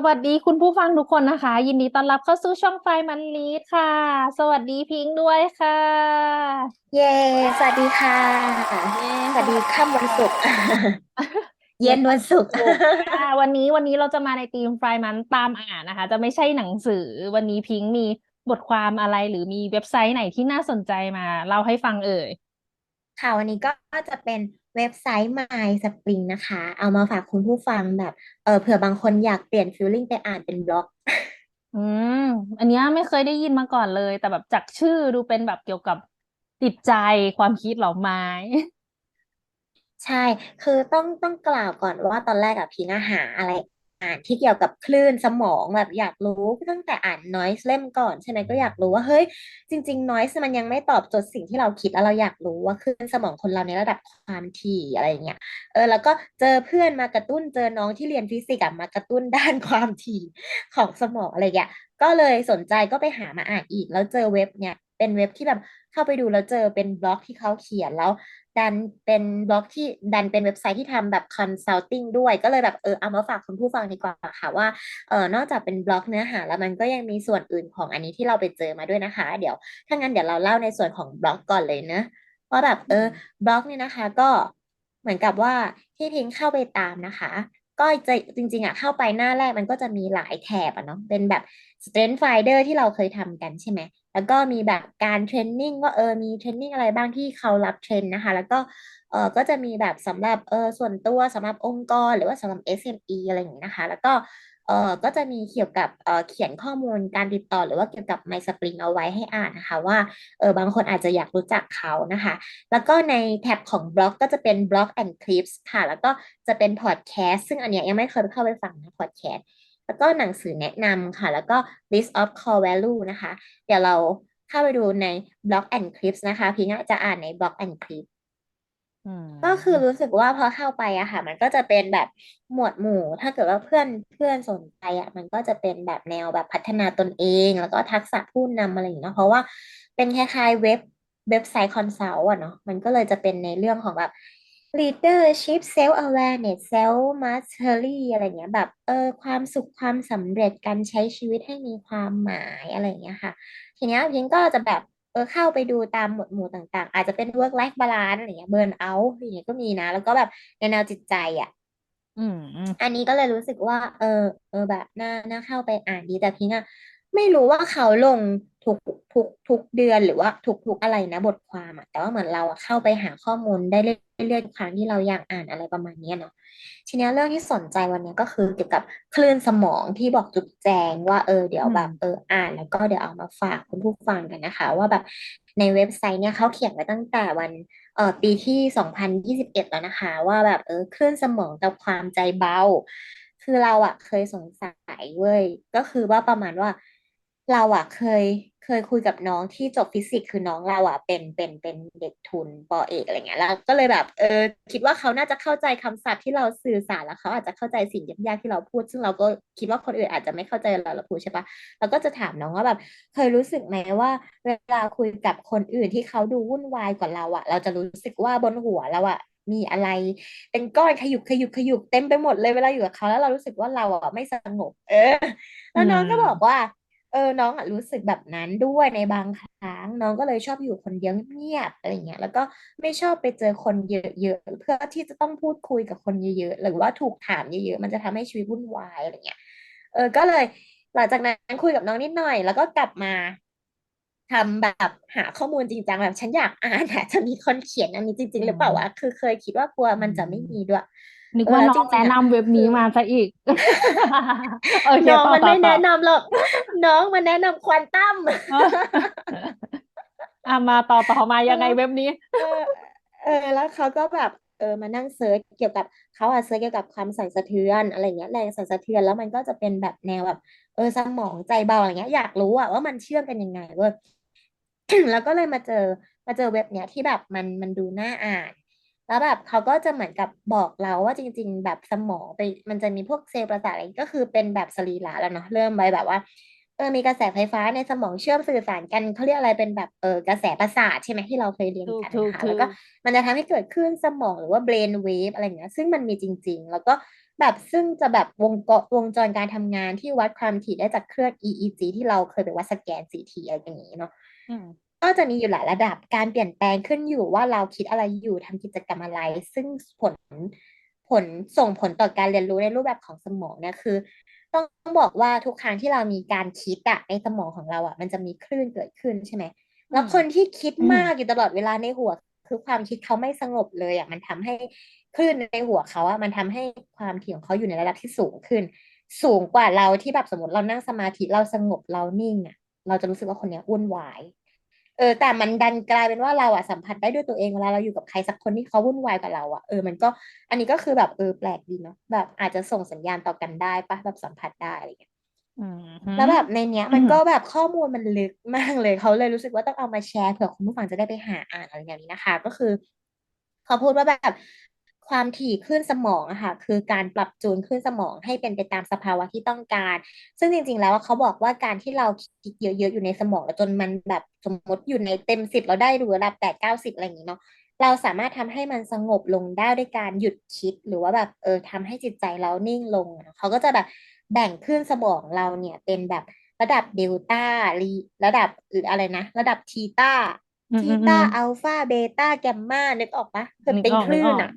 สวัสดีคุณผู้ฟังทุกคนนะคะ ยินดีต้อนรับเข้าสู่ช่องไฟมันลีดค่ะ สวัสดีพิงค์ด้วยค่ะ เย้ สวัสดีค่ะ สวัสดีค่ำวันศุกร์ เย็นวันศุกร์ค่ะวันนี้วันนี้เราจะมาในธีมไฟมันตามอ่านนะคะ จะไม่ใช่หนังสือวันนี้พิงค์มีบทความอะไรหรือมีเว็บไซต์ไหนที่น่าสนใจมาเล่าให้ฟังเอ่ย ค่ะวันนี้ก็จะเป็น เว็บไซต์ My Spring นะคะ เอามาฝากคุณผู้ฟังแบบ เออเผื่อบางคนอยากเปลี่ยนฟีลลิ่งไปอ่านเป็นบล็อก อืม อันเนี้ยไม่เคยได้ยินมาก่อนเลย แต่แบบจากชื่อดูเป็นแบบเกี่ยวกับจิตใจความคิดเหรอไม้ใช่ คือต้องต้องกล่าวก่อนว่าตอนแรกอะพีน่าหาอะไร อ่านที่เกี่ยวกับคลื่นสมองแบบอยากรู้ตั้งแต่อ่าน noise เล่มก่อน ใช่ไหมก็อยากรู้ว่าเฮ้ยจริง ๆ noise มันยังไม่ตอบโจทย์สิ่งที่เราคิดแล้วเราอยากรู้ว่าคลื่นสมองคนเราในระดับความถี่อะไรเงี้ยเออแล้วก็เจอเพื่อนมากระตุ้นเจอน้องที่เรียนฟิสิกส์มากระตุ้นด้านความถี่ของสมองอะไรเงี้ยก็เลยสนใจก็ไปหามาอ่านอีก แล้วเจอเว็บเนี่ยเป็นเว็บที่แบบเข้าไปดูแล้วเจอเป็นบล็อกที่เขาเขียนแล้ว ดันเป็นบล็อกที่ดันเป็นเว็บไซต์ที่ทำแบบคอนซัลทิงด้วย ก็เลยแบบเออเอามาฝากคุณผู้ฟังดีกว่าค่ะว่าเออนอกจากเป็นบล็อกเนื้อหา แล้วมันก็ยังมีส่วนอื่นของอันนี้ที่เราไปเจอมาด้วยนะคะ เดี๋ยวถ้างั้นเดี๋ยวเราเล่าในส่วนของบล็อกก่อนเลยนะว่าแบบเออบล็อกเนี่ยนะคะก็เหมือนกับว่าที่พิงเข้าไปตามนะคะก็จะจริงๆอะเข้าไปหน้าแรกมันก็จะมีหลายแถบอะเนาะเป็นแบบ Strength Finder ที่เราเคยทำกันใช่ไหม แล้วก็มีแบบการเทรนนิ่งว่าเออมีเทรนนิ่งอะไรบ้างที่เขารับเทรนนะคะ แล้วก็เออก็จะมีแบบสำหรับเออส่วนตัวสำหรับองค์กรหรือว่าสำหรับ SME อะไรอย่างนี้นะคะ แล้วก็เออก็จะมีเกี่ยวกับเออเขียนข้อมูลการติดต่อหรือว่าเกี่ยวกับ MySpring เอาไว้ให้อ่านนะคะว่าเออบางคนอาจจะอยากรู้จักเขานะคะ แล้วก็ในแท็บของบล็อกก็จะเป็น Blog and Clips ค่ะ แล้วก็จะเป็นพอดแคสต์ซึ่งอันเนี้ยยังไม่เคยเข้าไปฟังนะพอด แคสต์แล้วก็หนังสือแนะนำค่ะ แล้วก็ list of core value นะคะ เดี๋ยวเราเข้าไปดูใน blog and clips นะคะ พี่น่าจะอ่านใน blog and clip อืมก็คือรู้สึกว่าพอเข้าไปอะค่ะ มันก็จะเป็นแบบหมวดหมู่ ถ้าเกิดว่าเพื่อนเพื่อนสนใจอะมันก็จะเป็นแบบแนวแบบพัฒนาตนเอง แล้วก็ทักษะผู้นำอะไรอย่างเงี้ยเนาะเพราะว่าเป็นคล้ายๆเว็บเว็บไซต์คอนซัลท์อะเนาะมันก็เลยจะเป็นในเรื่องของแบบ leadership self awareness self mastery อะไรเงี้ยแบบเออความสุขความสำเร็จการใช้ชีวิตให้มีความหมายอะไรเงี้ยค่ะ ทีเนี้ยพิงก็จะแบบเออเข้าไปดูตามหมวดหมู่ต่างๆ อาจจะเป็น work life balance อะไรเงี้ย burn out อย่างเงี้ยก็มีนะ แล้วก็แบบในแนวจิตใจอะอืมอืมอันนี้ก็เลยรู้สึกว่า เออเออแบบน่าน่าเข้าไปอ่านดีแต่พิงอะ ไม่รู้ว่าเขาลงทุกทุกทุกเดือนหรือว่าทุกทุกอะไรนะบทความอะแต่ว่าเหมือนเราเข้าไปหาข้อมูลได้เรื่อยๆทุกครั้งที่เราอยากอ่านอะไรประมาณนี้เนาะทีนี้เรื่องที่สนใจวันนี้ก็คือเกี่ยวกับคลื่นสมองที่บอกจุดแจงว่าเออเดี๋ยวแบบเอออ่านแล้วก็เดี๋ยวเอามาฝากคุณผู้ฟังกันนะคะ ว่าแบบในเว็บไซต์เนี่ยเขาเขียนไว้ตั้งแต่วันเออปีที่สองพันยี่สิบเอ็ดแล้วนะคะ ว่าแบบเออคลื่นสมองกับความใจเบา คือเราอะเคยสงสัยเว้ยก็คือว่าประมาณว่า เราอะเคยเคยคุยกับน้องที่จบฟิสิกส์คือน้องเราอะเป็นเป็นเป็นเด็กทุนปอเอกอะไรเงี้ยแล้วก็เลยแบบเออคิดว่าเขาน่าจะเข้าใจคำศัพท์ที่เราสื่อสารแล้วเขาอาจจะเข้าใจสิ่งยากๆที่เราพูด ซึ่งเราก็คิดว่าคนอื่นอาจจะไม่เข้าใจเราเราพูดใช่ปะเราก็จะถามน้องว่าแบบเคยรู้สึกไหมว่า เวลาคุยกับคนอื่นที่เขาดูวุ่นวายกว่าเราอะเราจะรู้สึกว่าบนหัวเราอะมีอะไรเป็นก้อนขยุกขยุกขยุกเต็มไปหมดเลยเวลาอยู่กับเขาแล้วเรารู้สึกว่าเราอะไม่สงบ เออ แล้วน้องก็บอกว่า เออ น้องอะรู้สึกแบบนั้นด้วยในบางครั้ง น้องก็เลยชอบอยู่คนเดียวเงียบๆอะไรเงี้ย แล้วก็ไม่ชอบไปเจอคนเยอะๆ เพื่อที่จะต้องพูดคุยกับคนเยอะๆ หรือว่าถูกถามเยอะๆ มันจะทำให้ชีวิตวุ่นวายอะไรเงี้ย เออ ก็เลย หลังจากนั้นคุยกับน้องนิดหน่อย แล้วก็กลับมาทำแบบหาข้อมูลจริงจังแบบฉันอยากอ่านอะจะมีคนเขียนอันนี้จริง ๆ หรือเปล่าวะ คือเคยคิดว่ากลัวมันจะไม่มีด้วย นึกเออว่าแล้วน้จองริงแนะๆอะนำเว็บคืนี้อมาซะอีกโอเคน้องต่อมันต่อไม่ต่อแนะนำหรอก น้องมันแนะนำควอนตัมอะมาต่อต่อมาเอยังไงอเว็บนี้เออเออแล้วเขาก็แบบเออมานั่งเซิร์ชเกี่ยวกับเขาอะเซิร์ชเกี่ยวกับความสั่นสะเทือนอะไรเงี้ยแรงสั่นสะเทือนแล้วมันก็จะเป็นแบบแนวแบบเออสมองใจเบาอะไรเงี้ยอยากรู้อะว่ามันเชื่อมกันยังไงเว้ยแล้วก็เลยมาเจอมาเจอเว็บเนี้ยที่แบบมันมันดูน่าอ่าน แล้วแบบเขาก็จะเหมือนกับบอกเราว่าจริง ๆ แบบสมองไปมันจะมีพวกเซลล์ประสาทอะไรก็คือเป็นแบบสรีระแล้วเนาะเริ่มไปแบบว่าเออมีกระแสไฟฟ้าในสมองเชื่อมสื่อสารกันเขาเรียกอะไรเป็นแบบเออกระแสประสาทใช่ไหมที่เราเคยเรียนถูกกันถูกนะคะถูแล้วก็กมันจะทำให้เกิดคลื่นสมองหรือว่า brain wave อะไรอย่างเงี้ยซึ่งมันมีจริง ๆ แล้วก็แบบซึ่งจะแบบวงกวงจรการทำงานที่วัดความถี่ได้จากเครื่อง EEG ที่เราเคยไปวัดสแกน CT อะไรอย่างงี้เนาะอืม ก็จะมีอยู่หลายระดับการเปลี่ยนแปลงขึ้นอยู่ว่าเราคิดอะไรอยู่ทำกิจกรรมอะไร ซึ่งผลผลส่งผลต่อการเรียนรู้ในรูปแบบของสมองเนี่ยคือ ต้องบอกว่าทุกครั้งที่เรามีการคิดอะในสมองของเราอะมันจะมีคลื่นเกิดขึ้นใช่ไหมอืมแล้วคนที่คิดอืมมากอยู่ตลอดเวลาในหัว คือความคิดเขาไม่สงบเลยอะมันทำให้คลื่นในหัวเขาอะมันทำให้ความถี่ของเขาอยู่ในระดับที่สูงขึ้น สูงกว่าเราที่แบบสมมติเรานั่งสมาธิเราสงบเรานิ่งอะเราจะรู้สึกว่าคนเนี้ยวุ่นวาย เออแต่มันดันกลายเป็นว่าเราอะสัมผัสได้ด้วยตัวเองเวลาเราอยู่กับใครสักคนที่เขาวุ่นวายกับเราอะเออมันก็อันนี้ก็คือแบบเออแปลกดีเนาะแบบอาจจะส่งสัญญาณต่อกันได้ปะแบบสัมผัสได้อะไรเงี้ยอืแล้วมแบบในเนี้ยอืมมันก็แบบข้อมูลมันลึกมากเลยเขาเลยรู้สึกว่าต้องเอามาแชร์เผื่อคุณผู้ฟังจะได้ไปหาอ่านอะไรอย่างนี้นะคะ ก็คือเขาพูดว่าแบบ ความถี่คลื่นสมองอะค่ะคือการปรับจูนคลื่นสมองให้เป็นไปตามสภาวะที่ต้องการ ซึ่งจริง ๆ แล้วเขาบอกว่าการที่เราคิดเยอะๆอยู่ในสมองแล้วจนมันแบบสมมติอยู่ในเต็มสิบเราได้ดูระดับแปดเก้าสิบอะไรอย่างนี้เนาะเราสามารถทำให้มันสงบลงได้ด้วยการหยุดคิดหรือว่าแบบเออทำให้จิตใจเรานิ่งลงอะเขาก็จะแบบแบ่งคลื่นสมองเราเนี่ยเป็นแบบระดับเดลต้ารีระดับหรืออะไรนะ ระดับทีต้าทีต้าอืมอืมอืมอัลฟาเบต้าแกมมานึกออกปะคือนึกเป็นคลื่ออกนึกออกนอะ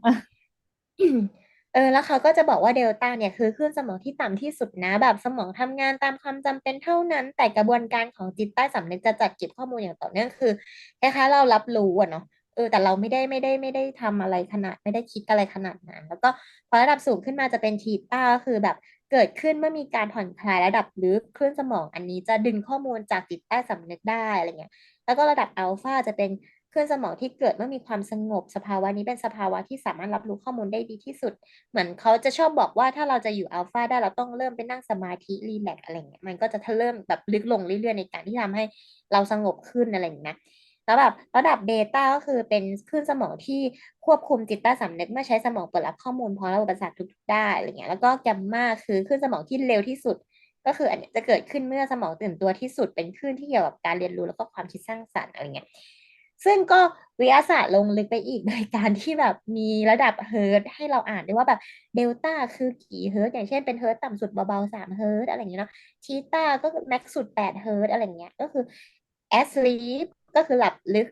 เออแล้วเขาก็จะบอกว่าเดลต้าเนี่ยคือคลื่นสมองที่ต่ำที่สุดนะ แบบสมองทำงานตามความจำเป็นเท่านั้น แต่กระบวนการของจิตใต้สำนึกจะจัดเก็บข้อมูลอย่างต่อเนื่องคือคล้ายๆเรารับรู้อะเนาะเออแต่เราไม่ได้ไม่ได้ไม่ได้ทำอะไรขนาด ไม่ได้คิดอะไรขนาดนั้นแล้วก็พอระดับสูงขึ้นมาจะเป็นทีต้าก็คือแบบเกิดขึ้นเมื่อมีการผ่อนคลายระดับลึกคลื่นสมองอันนี้จะดึงข้อมูลจากจิตใต้สำนึกได้อะไรเงี้ยแล้วก็ระดับอัลฟาจะเป็น คลื่อนสมองที่เกิดเมื่อมีความสงบสภาวะนี้เป็นสภาวะที่สามารถรับรู้ข้อมูลได้ดีที่สุด เหมือนเขาจะชอบบอกว่าถ้าเราจะอยู่อัลฟาได้เราต้องเริ่มไปนั่งสมาธิรีแลกอะไรเงี้ยมันก็จะเริ่มแบบลึกลงเรื่อยๆในการที่ทำให้เราสงบขึ้นอะไรอย่างเงี้ยแล้วแบบระดับเบต้าก็คือเป็นคลื่นสมองที่ควบคุมจิตใต้สำนึกเมื่อใช้สมองเปิดรับข้อมูลพร้อมระบบประสาททุกๆได้อะไรเงี้ยแล้วก็แกมมาคือคลื่นสมองที่เร็วที่สุด ก็คืออันนี้จะเกิดขึ้นเมื่อสมองตื่นตัวที่สุดเป็นคลื่นที่เกี่ยวกับการเรียนรู้แล้วก็ความคิดสร้างสรรค์อะไรเงี้ย ซึ่งก็วิทยาศาสตร์ลงลึกไปอีกโดยการที่แบบมีระดับเฮิร์ตให้เราอ่านได้ว่าแบบเดลต้าคือกี่เฮิร์ตอย่างเช่นเป็นเฮิร์ตต่ำสุดเบาๆสามเฮิร์ตอะไรอย่างเงี้ยเนาะทีต้าก็แม็กสุดแปดเฮิร์ตอะไรอย่างเงี้ยก็คือแอสลีปก็คือหลับลึก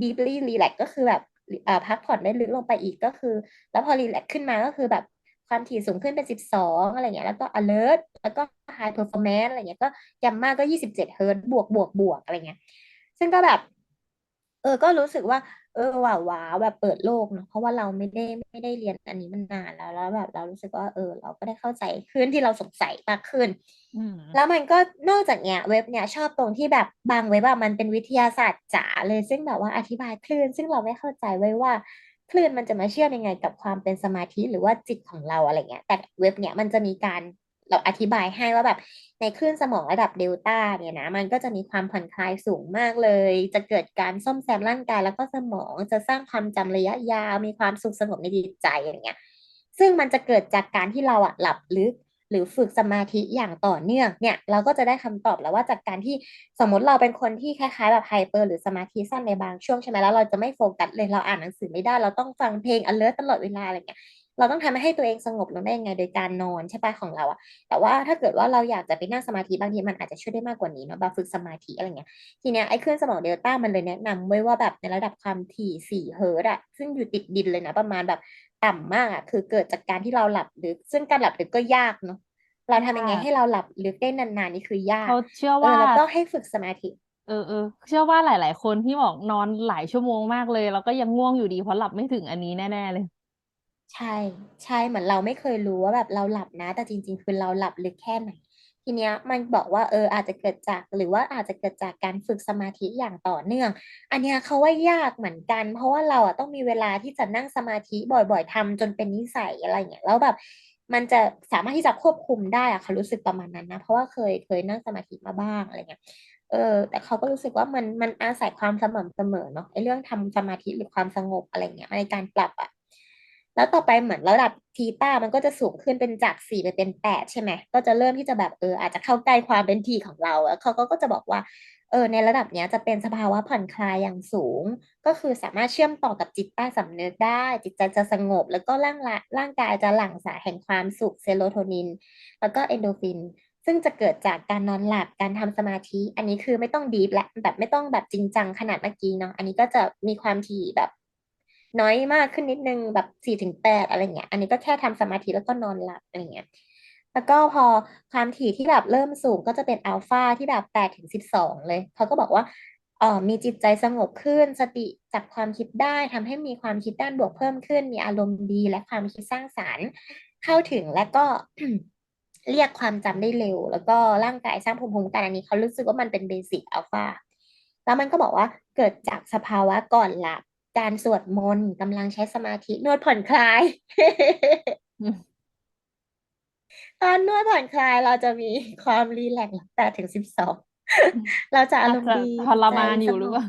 deeply relax ก็คือแบบอ่อพักผ่อนได้ลึกลงไปอีกก็คือ แล้วพอรีแลกขึ้นมาก็คือแบบความถี่สูงขึ้นเป็นสิบสองอะไรเงี้ยแล้วก็ alert แล้วก็ high performance อะไรเงี้ยก็ยัมมาก็ยี่สิบเจ็ดเฮิร์ตบวกบวกบวกอะไรเงี้ยซึ่งก็แบบ เออ ก็รู้สึกว่า เออว้าวว้าวแบบเปิดโลกเนอะเพราะว่าเราไม่ได้ไม่ได้เรียนอันนี้มันนานแล้วแล้วแบบเรารู้สึกว่าเออ เราก็ได้เข้าใจขึ้นที่เราสงสัยมากขึ้นอืมแล้วมันก็นอกจากเนี้ยเว็บเนี้ยชอบตรงที่แบบบางเว็บอะมันเป็นวิทยาศาสตร์จ๋าเลยซึ่งแบบว่าอธิบายคลื่น ซึ่งเราไม่เข้าใจไว้ว่าคลื่นมันจะมาเชื่อมยังไงกับความเป็นสมาธิหรือว่าจิตของเราอะไรเงี้ย แต่เว็บเนี้ยมันจะมีการ เราอธิบายให้ว่าแบบในคลื่นสมองระดับเดลต้าเนี่ยนะมันก็จะมีความผ่อนคลายสูงมากเลย จะเกิดการซ่อมแซมร่างกายแล้วก็สมองจะสร้างความจำระยะยาวมีความสุขสงบในจิตใจอย่างเงี้ยซึ่งมันจะเกิดจากการที่เราอะหลับลึกหรือฝึกสมาธิอย่างต่อเนื่องเนี่ยเราก็จะได้คำตอบแล้วว่าจากการที่สมมติเราเป็นคนที่คล้ายๆแบบไฮเปอร์หรือสมาธิสั้นในบางช่วงใช่ไหมแล้วเราจะไม่โฟกัสเลยเราอ่านหนังสือไม่ได้เราต้องฟังเพลง alert ตลอดเวลาอะไรเงี้ย เราต้องทำให้ตัวเองสงบลงได้ยังไงโดยการนอนใช่ปะของเราอะแต่ว่าถ้าเกิดว่าเราอยากจะไปนั่งสมาธิบางทีมันอาจจะช่วยได้มากกว่านี้เนาะแบบฝึกสมาธิอะไรเงี้ยทีเนี้ยไอ้เครื่องสมองเดลต้ามันเลยแนะนำไว้ว่าแบบในระดับความถี่สี่เฮิร์ตซ์อะซึ่งอยู่ติดดินเลยนะประมาณแบบต่ำมากอะคือเกิดจากการที่เราหลับลึกซึ่งการหลับลึกก็ยากเนาะเราทำยังไงยากให้เราหลับลึกได้นานๆนี่คือยาเขากเชื่อว่าเออแล้วก็ให้ฝึกสมาธิเออเออเชื่อว่าหลาย ๆ คนที่บอกนอนหลายชั่วโมงมากเลย แล้วก็ยังง่วงอยู่ดีเพราะหลับไม่ถึงอันนี้แน่ ๆ เลย ใช่ ใช่ เหมือนเราไม่เคยรู้ว่าแบบเราหลับนะ แต่จริง ๆ คือเราหลับลึกแค่ไหน ทีเนี้ยมันบอกว่า เออ อาจจะเกิดจาก หรือว่าอาจจะเกิดจากการฝึกสมาธิอย่างต่อเนื่อง อันเนี้ยเขาว่ายากเหมือนกัน เพราะว่าเราอะต้องมีเวลาที่จะนั่งสมาธิบ่อย ๆทำจนเป็นนิสัย อะไรเงี้ย แล้วแบบมันจะสามารถที่จะควบคุมได้อะเขารู้สึกประมาณนั้นนะ เพราะว่าเคย เคยนั่งสมาธิมาบ้าง อะไรเงี้ย เออ แต่เขาก็รู้สึกว่ามัน มันอาศัยความสม่ำเสมอเนาะ ไอ้เรื่องทำสมาธิหรือความสงบ อะไรเงี้ย ในการปรับอะ แล้วต่อไปเหมือนระดับทีต้ามันก็จะสูงขึ้นเป็นจากสี่ไปเป็นแปดใช่ไหมก็จะเริ่มที่จะแบบเอออาจจะเข้าใกล้ความเป็นทีของเราแล้วเขาก็จะบอกว่าเออในระดับเนี้ยจะเป็นสภาวะผ่อนคลายอย่างสูง ก็คือสามารถเชื่อมต่อกับจิตใต้สำนึกได้ จิตใจจะสงบ แล้วก็ร่างละร่างกายจะหลั่งสารแห่งความสุขเซโรโทนิน แล้วก็เอนโดฟิน ซึ่งจะเกิดจากการนอนหลับการทำสมาธิ อันนี้คือไม่ต้องดีฟและแบบไม่ต้องแบบจริงจังขนาดเมื่อกี้เนาะอันนี้ก็จะมีความถี่แบบ น้อยมากขึ้นนิดนึงแบบสี่ถึงแปดอะไรเงี้ย อันนี้ก็แค่ทำสมาธิแล้วก็นอนหลับอะไรเงี้ย แล้วก็พอความถี่ที่แบบเริ่มสูงก็จะเป็นอัลฟาที่แบบแปดถึงสิบสองเลย เขาก็บอกว่าเออมีจิตใจสงบขึ้น สติจับความคิดได้ทำให้มีความคิดด้านบวกเพิ่มขึ้น มีอารมณ์ดีและความคิดสร้างสรรค์ เข้าถึงและก็เรียกความจำได้เร็ว แล้วก็ร่างกายสร้างภูมิคุ้มกันอันนี้เขารู้สึกว่ามันเป็นเบสิกอัลฟาแล้วมันก็บอกว่าเกิดจากสภาวะก่อนหลับ การสวดมนต์กำลังใช้สมาธินวดผ่อนคลายอืมตอนนวดผ่อนคลายเราจะมีความรีแลกซ์แปดถึงสิบสองเราจะอาอาจรมณ์จะดีทรใจมานสอยู่หรืองเปบล่า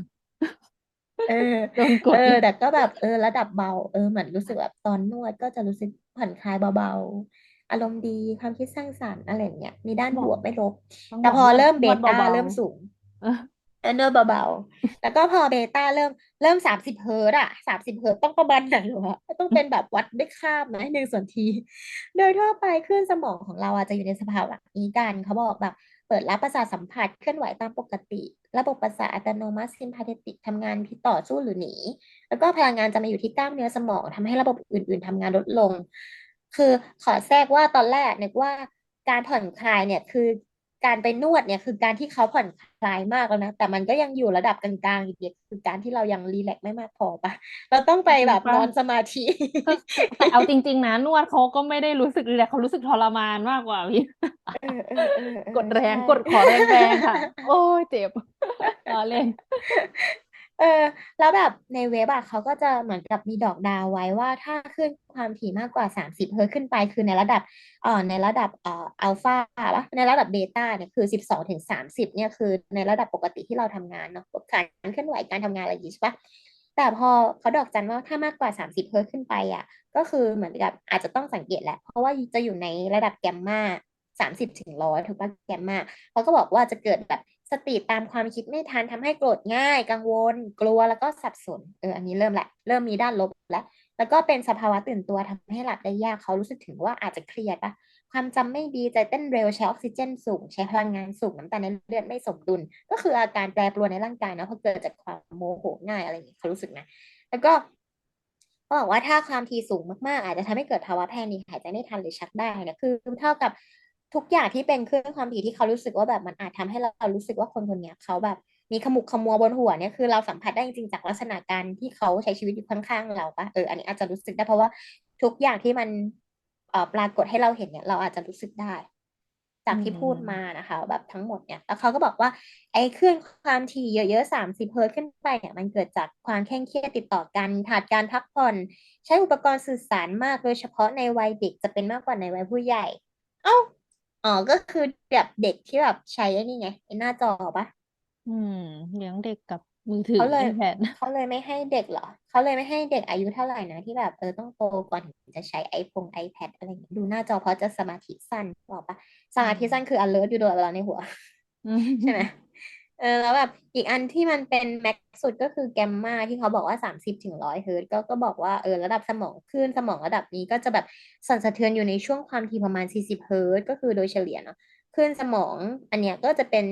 เออโดนกเอดอแต่ก็แบบเออระดับเบา เออเหมือนรู้สึกแบบตอนนวดก็จะรู้สึกผ่อนคลายเบาๆ อารมณ์ดีความคิดสร้างสรรค์อะไรอย่างเงี้ยมีด้านบบอวกกไม่ลบต้องแต่บอกพอนวดเริ่มนเบวดต้าเบาเริ่มสูง ๆเออเออนวดเบาๆ แล้วก็พอเบต้าเริ่มเริ่มสามสิบเฮิร์ตอะสามสิบเฮิร์ตต้องประมาณไหนวะต้องเป็นแบบวัดด้วยค่าไหมหนึ่งส่วนที โดยทั่วไปคลื่นสมองของเราอาจจะอยู่ในสภาวะนี้กันเขาบอกแบบ เปิดรับประสาทสัมผัสเคลื่อนไหวตามปกติ ระบบประสาทอัตโนมัติซิมพาเทติกทำงานที่ต่อสู้หรือหนี แล้วก็พลังงานจะมาอยู่ที่กล้ามเนื้อสมองทำให้ระบบอื่น ๆทำงานลดลง คือขอแทรกว่าตอนแรกนึกว่าการผ่อนคลายเนี่ยคือ การไปนวดเนี่ยคือการที่เขาผ่อนคลายมากแล้วนะ แต่มันก็ยังอยู่ระดับกลางๆอยู่ดีคือการที่เรายังรีแลกซ์ไม่มากพอปะเราต้องไปจริแบงบปะนอนสมาธิคือแต่เอาจริง ๆ นะนวดเขาก็ไม่ได้รู้สึกรีแลกซ์เขารู้สึกทรมานมากกว่าพี่เออเออเออเออกดแรงใช่กดขอแรงๆค่ะ โอ้ยเจ็บล้อเล่น เออ แล้วแบบในเว็บอะเขาก็จะเหมือนกับมีดอกดาวไว้ว่าถ้าขึ้นความถี่มากกว่าสามสิบเฮิร์ตซ์ขึ้นไปคือในระดับเอ่อในระดับเอ่ออัลฟาปะในระดับเบต้าเนี่ยคือสิบสองถึงสามสิบเนี่ยคือในระดับปกติที่เราทำงานเนาะการเคลื่อนไหวการทำงานอะไรอย่างงี้ใช่ปะแต่พอเขาดอกจันว่าถ้ามากกว่าสามสิบเฮิร์ตขึ้นไปอะก็คือเหมือนกับอาจจะต้องสังเกตแหละ เพราะว่าจะอยู่ในระดับแกมมาสามสิบถึงร้อยถูกปะแกมมาเขาก็บอกว่าจะเกิดแบบ สติตามความคิดไม่ทันทำให้โกรธง่าย กังวล กลัวแล้วก็สับสนเอออันนี้เริ่มแหละเริ่มมีด้านลบแล้วแล้วก็เป็นสภาวะตื่นตัวทำให้หลับได้ยากเขารู้สึกถึงว่าอาจจะเครียดปะความจำไม่ดีใจเต้นเร็วใช้ออกซิเจนสูง ใช้พลังงานสูงน้ำตาลในเลือดไม่สมดุล ก็คืออาการแปรปรวนในร่างกายนะเพราะเกิดจากความโมโหง่ายอะไรอย่างเงี้เขารู้สึกนะแล้วก็เขาบอกว่าถ้าความถี่สูงมากๆ อาจจะทำให้เกิดภาวะแพนิคหายใจไม่ทันหรือชักได้นี่ยคือเท่ากับ ทุกอย่างที่เป็นคลื่นความถี่ที่เขารู้สึกว่าแบบมันอาจทำให้เรารู้สึกว่าคนคนนี้เขาแบบมีขมุกขมัวบนหัวเนี่ยคือเราสัมผัสได้จริงๆจากลักษณะการที่เขาใช้ชีวิตอยู่ข้างๆเราปะเอออันนี้อาจจะรู้สึกได้เพราะว่าทุกอย่างที่มันเอ่อปรากฏให้เราเห็นเนี่ยเราอาจจะรู้สึกได้ จากที่พูดมานะคะ แบบทั้งหมดเนี่ยแล้วเขาก็บอกว่า ไอ้คลื่นความถี่เยอะๆสามสิบเฮิร์ตขึ้นไปเนี่ยมันเกิดจากความเคร่งเครียดติดต่อกันขาดการพักผ่อน ใช้อุปกรณ์สื่อสารมากโดยเฉพาะในวัยเด็กจะเป็นมากกว่าในวัยผู้ใหญ่ เอ้า อ๋อ ก็คือแบบเด็กที่แบบใช้ไอ้นี่ไงไอ้หน้าจอปะอืมเลี้ยงเด็กกับมือถือเขาเลย iPad เขาเลยไม่ให้เด็กเหรอ เขาเลยไม่ให้เด็กอายุเท่าไหร่นะ ที่แบบเออต้องโตก่อนถึงจะใช้ไอโฟนไอแพดอะไรอย่างเงี้ยดูหน้าจอเพราะจะสมาธิสั้นบอกปะสมาธิสั้นคือ alert อยู่ตลอดเวลาในหัวอืมใช่ไหม เออแล้วแบบอีกอันที่มันเป็นแม็กสุดก็คือแกมมาที่เขาบอกว่าสามสิบถึงร้อยเฮิร์ตก็ก็บอกว่าเออระดับสมองคลื่นสมองระดับนี้ก็จะแบบสั่นสะเทือนอยู่ในช่วงความถี่ประมาณสี่สิบเฮิร์ตก็คือโดยเฉลี่ยเนาะคลื่นสมองอันเนี้ยก็จะเป็น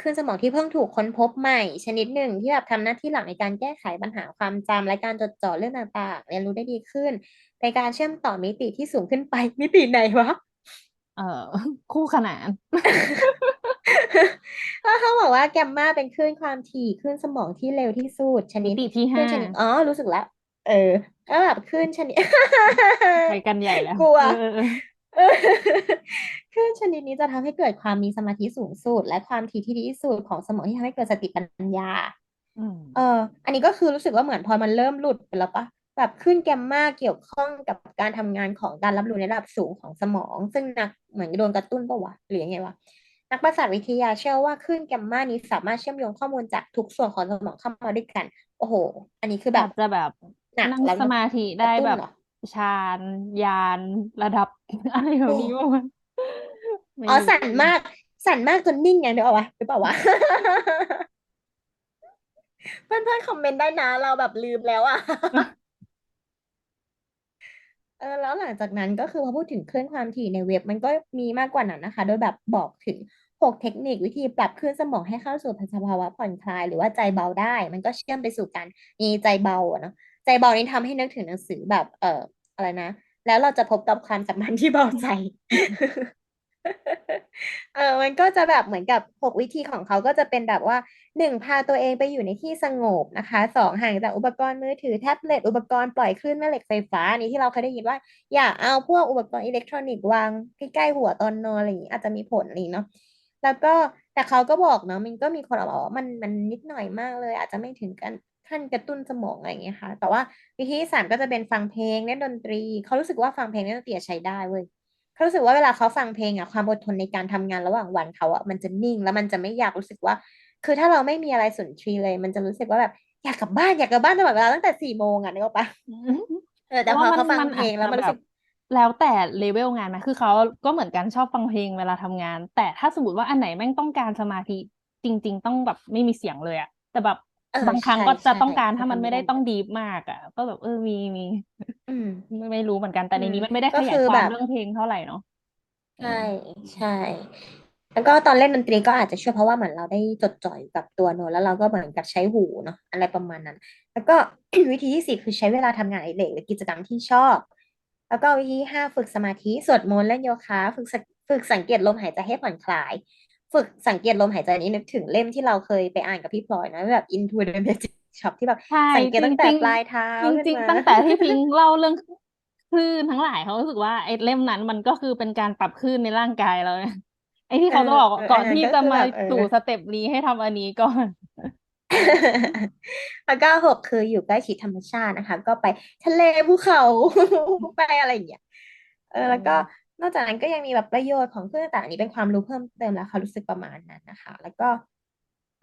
คลื่นสมองที่เพิ่งถูกค้นพบใหม่ ชนิดหนึ่งที่แบบทำหน้าที่หลักในการแก้ไขปัญหาความจำและการจดจ่อเรื่องต่างๆเรียนรู้ได้ดีขึ้นในการเชื่อมต่อมิติที่สูงขึ้นไปมิติไหนวะเออคู่ขนาน ก็เขาบอกว่าแกมมาเป็นคลื่นความถี่คลื่นสมองที่เร็วที่สุดชมินิดติที่คลื่ห้านชนิดอ๋อรู้สึกแล้ว เออแล้วแบบคลื่นชนิด ไปกันใหญ่แล้วกลัว เออเออเออคลื่นชนิดนี้จะทำให้เกิดความมีสมาธิสูงสุด และความถี่ที่ดีที่สุดของสมองที่ทำให้เกิดสติปัญญา อืมเออ อันนี้ก็คือรู้สึกว่าเหมือนพอมันเริ่มหลุดไปแล้วปะแบบขึ้นแกมมาเกี่ยวข้องกับการทำงานของการรับรู้ในระดับสูงของสมอง ซึ่งนักเหมือนโดนกระตุ้นปะวะหรือยังไงวะ นักประสาทวิทยาเชื่อว่าคลื่นแกมมานี้สามารถเชื่อมโยงข้อมูลจากทุกส่วนของสมองเข้ามาด้วยกัน โอ้โห อันนี้คือแบอาบจจะแบบนั่งหนักแล้วสมาธิกได้แบบระตุ้นเหรอฌานญาณระดับอะไรแบบโอ้นี้บ้างไหมไม่อ๋อรู้สั่นมาก สั่นมากจนนิ่งไงนึกออกปะหรือเปล่าวะเพื่อนๆคอมเมนต์ได้นะ เราแบบลืมแล้วอะ เออแล้วหลังจากนั้นก็คือพอพูดถึงคลื่นความถี่ในเว็บมันก็มีมากกว่านั้นนะคะ โดยแบบบอกถึงหกเทคนิควิธีปรับคลื่นสมองให้เข้าสู่สภาวะผ่อนคลาย หรือว่าใจเบาได้ มันก็เชื่อมไปสู่การมีใจเบาเนาะใจเบานี่ทำให้นึกถึงหนังสือแบบเอออะไรนะ แล้วเราจะพบกับความสัมพันธ์ที่เบาใจเออมันก็จะแบบเหมือนกับหกวิธีของเขาก็จะเป็นแบบว่า หนึ่งพาตัวเองไปอยู่ในที่สงบนะคะสองห่างจากอุปกรณ์มือถือแท็บเล็ตอุปกรณ์ปล่อยคลื่นแม่เหล็กไฟฟ้าอันนี้ที่เราเคยได้ยินว่า อย่าเอาพวกอุปกรณ์อิเล็กทรอนิกส์วางใกล้ๆหัวตอนนอนอะไรอย่างนี้อาจจะมีผลอะไรอย่างนี้เนาะแล้วก็แต่เขาก็บอกเนาะมันก็มีคนบอกว่ามันมันนิดหน่อยมากเลย อาจจะไม่ถึงกันขั้นกระตุ้นสมองอะไรอย่างเงี้ยค่ะ แต่ว่าวิธีสามก็จะเป็นฟังเพลงเล่นดนตรี เขารู้สึกว่าฟังเพลงเล่นดนตรีใช้ได้เว้ยเขารู้สึกว่าเวลาเขาฟังเพลงอะความอดทนในการทำงานระหว่างวันเขาอะมันจะนิ่งแล้วมันจะไม่อยากรู้สึกว่า คือถ้าเราไม่มีอะไรสุนทรีย์เลย มันจะรู้สึกว่าแบบอยากกลับบ้านอยากกลับบ้านตลอดเวลาตั้งแต่สี่โมงอะนึกออกปะเออเพราะว่ามันแต่พอเขาฟังมันอาจเพลงแล้จะแบบวมันรู้สึกแล้วแต่เลเวลงานไหมคือเขาก็เหมือนกันชอบฟังเพลงเวลาทำงาน แต่ถ้าสมมติว่าอันไหนแม่งต้องการสมาธิจริง ๆ ต้องแบบไม่มีเสียงเลยอะแต่แบบเออบางครั้งใช่ก็จะใช่ต้องการถ้าเขาทำไม่มันไม่ได้ต้องได้เหมือนกันดีฟมากอะก็แบบเออมีมีอืมไม่ไม่รู้เหมือนกันแต่อืมในนี้มันไม่ได้ก็ขยายควาคือแบบมเรื่องเพลงเท่าไหร่เนาะอืใช่มใช่ แล้วก็ตอนเล่นดนตรีก็อาจจะช่วยเพราะว่าเหมือนเราได้จดจ่อยกับตัวโน้ตแล้วเราก็เหมือนกับใช้หูเนาะอะไรประมาณนั้น แล้วก็ วิธีที่สี่คือใช้เวลาทำงานอดิเรกหรือกิจกรรมที่ชอบ แล้วก็วิธีที่ห้าฝึกสมาธิสวดมนต์เล่นโยคะฝึกสฝึกสังเกตลมหายใจให้ผ่อนคลาย ฝึกสังเกตลมหายใจนี้นึกถึงเล่มที่เราเคยไปอ่านกับพี่พลอยนะแบบ Into the Magic Shop ที่แบบใช่สังเกตจตั้งแต่ริงปลายเท้าๆจขึ้นมาริงๆตั้งแต่ที่พิงค์เล่าเรื่องคลื่นทั้งหลายเขารู้สึกว่าไอ้เล่มนั้นมันก็คือเป็นการปรับคลื่นในร่างกายเราเนี่ย ไอ้ที่เออเขาจะบอกเออก่อนอันนั้นก็ที่จะมาคือแบบเออสู่สเต็ปนี้ให้ทำอันนี้ก่อนแล้วก็หกคืออยู่ใกล้ชิดธรรมชาตินะคะ ก็ไปทะเลภูเขาไปอะไรอย่างเงี้ยเอออืแล้วก็มนอกจากนั้นก็ยังมีแบบประโยชน์ของเครื่องต่างๆอันนี้เป็นความรู้เพิ่มเติมแล้วเขารู้สึกประมาณนั้นนะคะ แล้วก็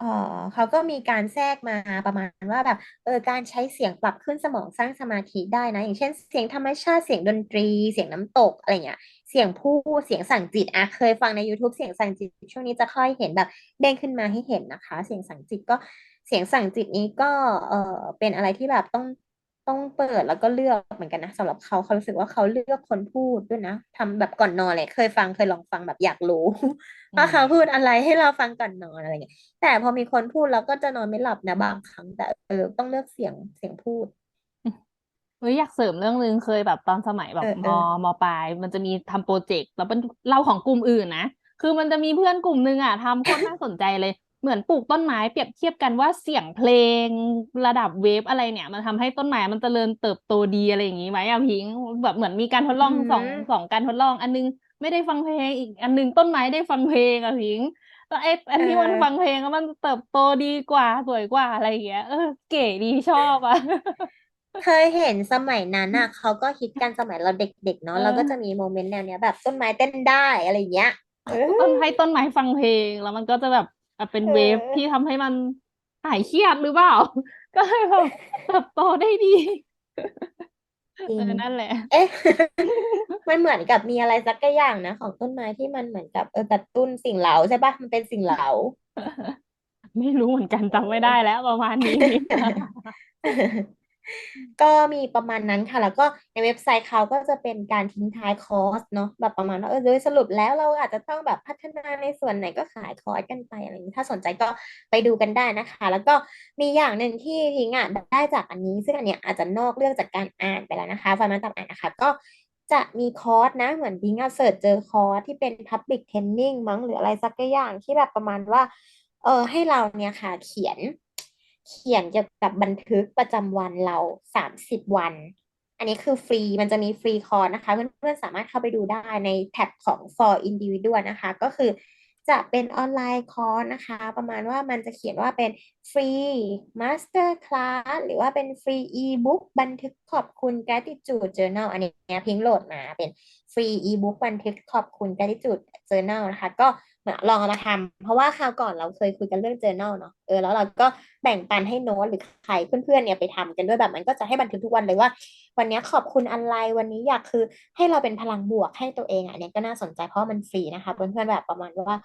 เออเขาก็มีการแทรกมาประมาณว่าแบบเออการใช้เสียงปรับขึ้นสมองสร้างสมาธิได้นะ อย่างเช่น เสียงธรรมชาติเสียงดนตรี เสียงน้ำตกอะไรเงี้ย เสียงพูดเสียงสั่งจิตอะเคยฟังใน YouTube เสียงสั่งจิต ช่วงนี้จะค่อยเห็นแบบเด้งขึ้นมาให้เห็นนะคะ เสียงสั่งจิตก็เสียงสั่งจิตนี้ก็เออเป็นอะไรที่แบบต้องต้องเปิดแล้วก็เลือกเหมือนกันนะสำหรับเขาเขารู้สึกว่าเขาเลือกคนพูดด้วยนะทำแบบก่อนนอนเลยเคยฟังเคยลองฟังแบบอยากรู้อืว่าเขาพูดมอะไรให้เราฟังก่อนนอนอะไรเงี้ยแต่พอมีคนพูดเราก็จะนอนไม่หลับนะบางครั้ง แต่เออต้องเลือกเสียงเสียงพูด เฮ้ยอยากเสริมเรื่องนึงเคยแบบตอนสมัยแบบมเออเออ มปลาย มันจะมีทำโปรเจกต์แล้วเป็นเล่าของกลุ่มอื่นนะ คือมันจะมีเพื่อนกลุ่มนึงอะทำโคตรน่าสนใจเลย เหมือนปลูกต้นไม้เปรียบเทียบกันว่าเสียงเพลงระดับเวฟอะไรเนี่ย มันทำให้ต้นไม้มันเจริญเติบโตดีอะไรอย่างนี้ไหมอะพิงค์แบบเหมือนมีการทดลอืองสองสองมการทดลอง อันนึงไม่ได้ฟังเพลงอีกอันนึงต้นไม้ได้ฟังเพลงอะพิงค์ แล้วไอ้อันเอที่มันฟังอเพลงแล้วมันเติบโตดีกว่าสวยกว่าอะไรอย่างเงี้ยเออเก๋ดีชอบอะ เคยเห็นสมัยนั้นอะเขาก็ฮิตกันสมัยเราเด็กๆเอเนาะเราก็จะอมีโมเมนต์แนวเนี้ยแบบต้นไม้เต้นได้อะไรอย่างเงี้ยเออต้นให้ต้นไม้ฟังเพลงแล้วมันก็จะแบบอะเป็นเเวฟที่ออทำให้มันหายเครียดหรือเปล่า ก็เลยแบบเติบโตได้ดีจริงเออนั่นแหละ เอ๊ะ มันเหมือนกับมีอะไรสักอย่างนะของต้นไม้ที่มันเหมือนกับเออกระตุ้นสิ่งเร้าใช่ปะมันเป็นสิ่งเร้าไม่รู้เหมือนกันเจำไม่ได้ออแล้วประมาณนี้ ก็มีประมาณนั้นค่ะ แล้วก็ในเว็บไซต์เขาก็จะเป็นการทิ้งท้ายคอร์สเนาะแบบประมาณว่าเออโดยสรุปแล้วเราอาจจะต้องแบบพัฒนาในส่วนไหนก็ขายคอร์สกันไปอะไรอย่างนี้ถ้าสนใจก็ไปดูกันได้นะคะ แล้วก็มีอย่างหนึ่งที่ทิ้งอะได้จากอันนี้ ซึ่งอันเนี้ยอาจจะนอกเรื่องจากการอ่านไปแล้วนะคะฟังมาตามอ่านนะคะ ก็จะมีคอร์สนะเหมือนทิ้งอะเสิร์ชเจอคอร์สที่เป็น Public Training มั้งหรืออะไรสักอย่างที่แบบประมาณว่า เออให้เราเนี่ยค่ะเขียน เขียนเกี่ยวกับบันทึกประจำวันเราสามสิบวัน อันนี้คือฟรีมันจะมีฟรีคอร์สนะคะ เพื่อนๆสามารถเข้าไปดูได้ในแท็บของ for individual นะคะ ก็คือจะเป็นออนไลน์คอร์สนะคะ ประมาณว่ามันจะเขียนว่าเป็นฟรี master class หรือว่าเป็นฟรี e-book บันทึกขอบคุณ gratitude journal อันนี้พิงโหลดมาเป็นฟรี e-book บันทึกขอบคุณ gratitude journal นะคะ ก็ ลองเอามาทำเพราะว่าคราวก่อนเราเคยคุยกันเรื่อง journal เนาะเออแล้วเราก็แบ่งปันให้โน้ตหรือใครเพื่อนๆเนี่ยไปทำกันด้วยแบบมันก็จะให้บันทึกทุกวันเลยว่า วันนี้ขอบคุณอะไรวันนี้อยากคือให้เราเป็นพลังบวกให้ตัวเองอะอันนี้ก็น่าสนใจเพราะมันฟรีนะคะเพื่อนๆแบบประมาณว่า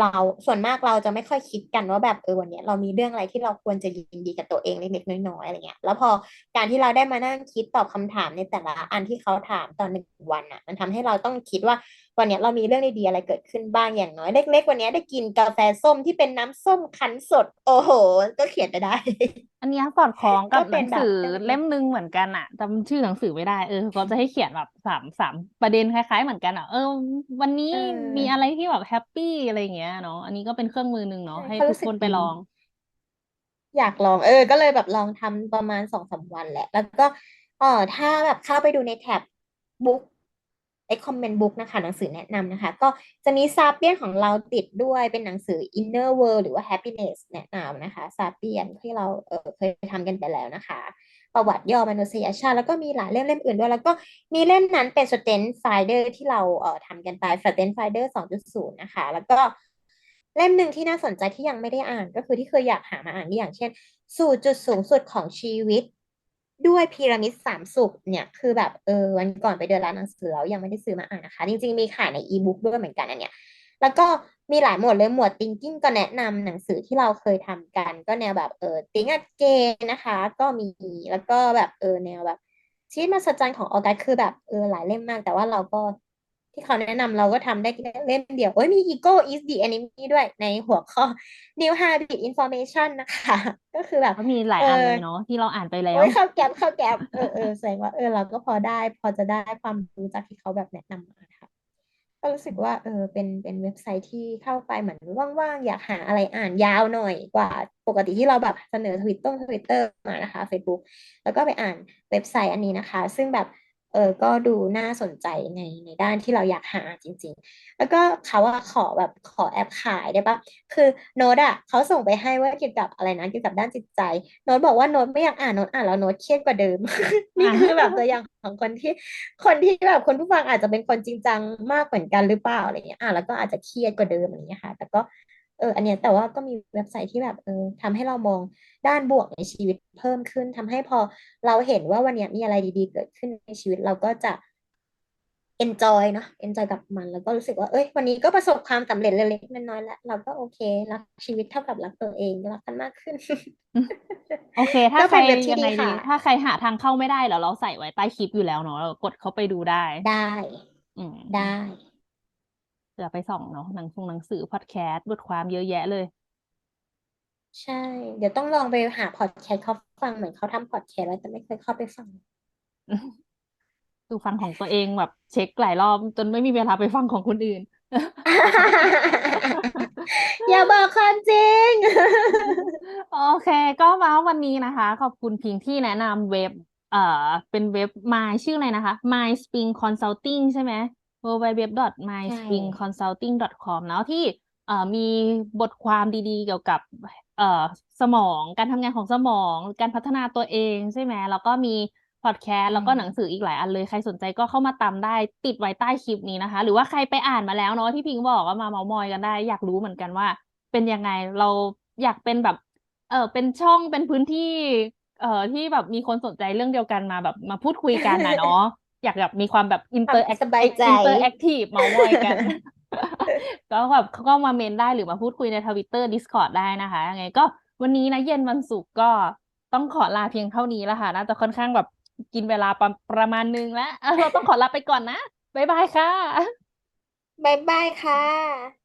เราส่วนมากเราจะไม่ค่อยคิดกันว่าแบบเออวันนี้เรามีเรื่องอะไรที่เราควรจะยินดีกับตัวเองเล็กๆน้อยๆอะไรเงี้ยแล้วพอการที่เราได้มานั่งคิดตอบคำถามในแต่ละอันที่เขาถามตอนหนึ่งวันอะ มันทำให้เราต้องคิดว่าวันนี้เรามีเรื่องดีๆอะไรเกิดขึ้นบ้างอย่างน้อยเล็ก ๆ วันนี้ได้กินกาแฟส้มที่เป็นน้ำส้มคั้นสด โอ้โห ก็เขียนไปได้ อันเนี้ยสอดคล้องกับก็หเป็นันงแบบสือเรื่องเล่มหนึ่งเหมือนกันอะจำชื่อหนังสือไม่ได้เออเขาจะให้เขียนแบบสามสามประเด็นคล้ายๆ เหมือนกันอะเออ วันนี้เออมีอะไรที่แบบแฮปปี้อะไรอย่างเงี้ยเนาะอันนี้ก็เป็นเครื่องมือหนึ่งเนาะใช่ให้เขาทุรู้กสึกคนไปดีลองอยากลองเออ ก็เลยแบบลองทำประมาณสองสามวันแหละ แล้วก็เออถ้าแบบเข้าไปดูในแท็บบุ๊ก ไอคอมเมนต์บุ๊กนะคะ หนังสือแนะนำนะคะ ก็จะมีซาเปียนของเราติดด้วยเป็นหนังสือ Inner World หรือว่า Happiness แนะนำนะคะซาเปียนที่เราเเคยทำกันไปแล้วนะคะ ประวัติย่อมนุษยชาติ แล้วก็มีหลายเล่มเล่มอื่นด้วย แล้วก็มีเล่มนั้นเป็น Student Finder ที่เราเทำกันไป Student Finder 2.0 นะคะ แล้วก็เล่มหนึ่งที่น่าสนใจที่ยังไม่ได้อ่านก็คือที่เคยอยากหามาอ่านอย่างเช่น สู่จุดสูงสุดของชีวิต ด้วยพีระมิดสามสุขเนี่ยคือแบบเออวันก่อนไปเดินร้านหนังสือแล้วยังไม่ได้ซื้อมาอ่านนะคะ จริงๆมีขายในอีบุ๊กด้วยเหมือนกันอันเนี้ยแล้วก็มีหลายหมวดเลยหมวด thinking ก็แนะนำหนังสือที่เราเคยทำกัน ก็แนวแบบเออ think again นะคะ ก็มีแล้วก็แบบเออแนวแบบชีวิตมหัศจรรย์ของออกัสคือแบบเออหลายเล่มมาก แต่ว่าเราก็ ที่เขาแนะนำเราก็ทำได้เล่มเดียว โอ้ยมี Ego is the enemy ด้วยในหัวข้อ New Habit Information นะคะ ก็คือแบบก็มีหลายเออันอเลยเนาะที่เราอ่านไปแล้วโอ้ยเข้าแก๊ปเข้าแก๊ปเออเออแสดงว่าเออเราก็พอได้ พอจะได้ความรู้จากที่เขาแบบแนะนำมาค่ะก็รู้สึกว่าเออเป็นเป็นเว็บไซต์ที่เข้าไปเหมือนว่างๆ อยากหาอะไรอ่านยาวหน่อยกว่าปกติที่เราแบบเสนอทวิตเตอร์ทวิตเตอร์มานะคะ Facebook แล้วก็ไปอ่านเว็บไซต์อันนี้นะคะ ซึ่งแบบ เออก็ดูน่าสนใจในในด้านที่เราอยากหาจริง ๆ แล้วก็เขาว่าขอแบบขอแอปขายได้ปะคือโน้ตอะเขาส่งไปให้ว่าเกี่ยวกับอะไรนะเกี่ยวกับด้านจิตใจ โน้ตบอกว่าโน้ตไม่อยากอ่านโน้ตอ่านแล้วโน้ตเครียดกว่าเดิม นี่คือแบบตัวอย่างของคนที่คนที่แบบคนผู้ฟังอาจจะเป็นคนจริงจังมากเหมือนกันหรือเปล่าอะไรเงี้ยอ่านแล้วก็อาจจะเครียดกว่าเดิมอะไรเงี้ยค่ะ แต่ก็ เอออันเนี้ยแต่ว่าก็มีเว็บไซต์ที่แบบเออทำให้เรามองด้านบวกในชีวิตเพิ่มขึ้นทำให้พอเราเห็นว่าวันเนี้ยมีอะไรดีๆ เกิดขึ้นในชีวิตเราก็จะ enjoy เนาะ enjoy กับมัน แล้วก็รู้สึกว่าเอ้ยวันนี้ก็ประสบความสำเร็จเล็กๆน้อยๆแล้ว เราก็โอเครักชีวิตเท่ากับรักตัวเองรักกันมากขึ้น โอเค ถ้าก็ใครเป็นเว็บที่ยังดีไงดีค่ะถ้าใครหาทางเข้าไม่ได้เดี๋ยวเราใส่ไว้ใต้คลิปอยู่แล้วเนาะเรากดเข้าไปดูได้ได้อืมได้เผื่อไปส่องเนาะหนังส่งหนังสือพอดแคสต์บทความเยอะแยะเลย ใช่ เดี๋ยวต้องลองไปหาพอดแคสต์เขาฟังเหมือนเขาทำพอดแคสต์แล้วแต่ไม่เคยเข้าไปฟังดูฟังของตัวเองแบบเช็คหลายรอบจนไม่มีเวลาไปฟังของคนอื่น อย่าบอกความจริง โอเค ก็มาวันนี้นะคะ ขอบคุณพิงที่แนะนำเว็บ เอ่อ เป็นเว็บ My ชื่ออะไรนะคะ My Spring Consulting ใช่ไหม www.myspringconsulting.com เนาะที่เอ่อมีบทความดีๆ เกี่ยวกับเอ่อสมองการทำงานของสมอง การพัฒนาตัวเองใช่ไหมแล้วก็มีพอดแคสต์แล้วก็หนังสืออีกหลายอันเลย ใครสนใจก็เข้ามาตามได้ติดไว้ใต้คลิปนี้นะคะ หรือว่าใครไปอ่านมาแล้วเนาะที่พิงบอกว่ามาเมามอยกันได้ อยากรู้เหมือนกันว่า เป็นยังไงเราอยากเป็นแบบเออเป็นช่องเป็นพื้นที่ เอ่อที่แบบมีคนสนใจเรื่องเดียวกันมาแบบมาพูดคุยกันนะเนาะ อยากแบบมีความแบบอินคเตอวามร์แอคสบายใจอินเตอร์แอคทีฟเมามอยกัน ก็แบบเขาก็มาเมนได้หรือมาพูดคุยในทวิตเตอร์ Discord ได้นะคะยังไงก็วันนี้นะเย็นวันศุกร์ก็ต้องขอลาเพียงเท่านี้แล้วค่ะน่าจะค่อนข้างแบบกินเวลาประประมาณนึงแล้วเออเราต้องขอลาไปก่อนนะ บ๊ายบายค่ะบายบายค่ะ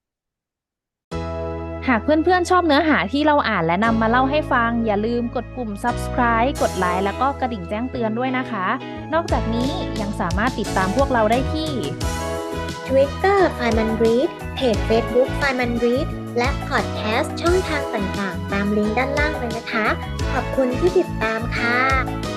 หากเพื่อนๆชอบเนื้อหาที่เราอ่านและนำมาเล่าให้ฟัง อย่าลืมกดปุ่ม subscribe กดไลค์แล้วก็กระดิ่งแจ้งเตือนด้วยนะคะ นอกจากนี้ยังสามารถติดตามพวกเราได้ที่ Twitter f i m a n Read เพจ Facebook f i m a n Read และพอดแคสต์ช่องทางต่างๆ ตามลิงก์ด้านล่างเลยนะคะ ขอบคุณที่ติดตามค่ะ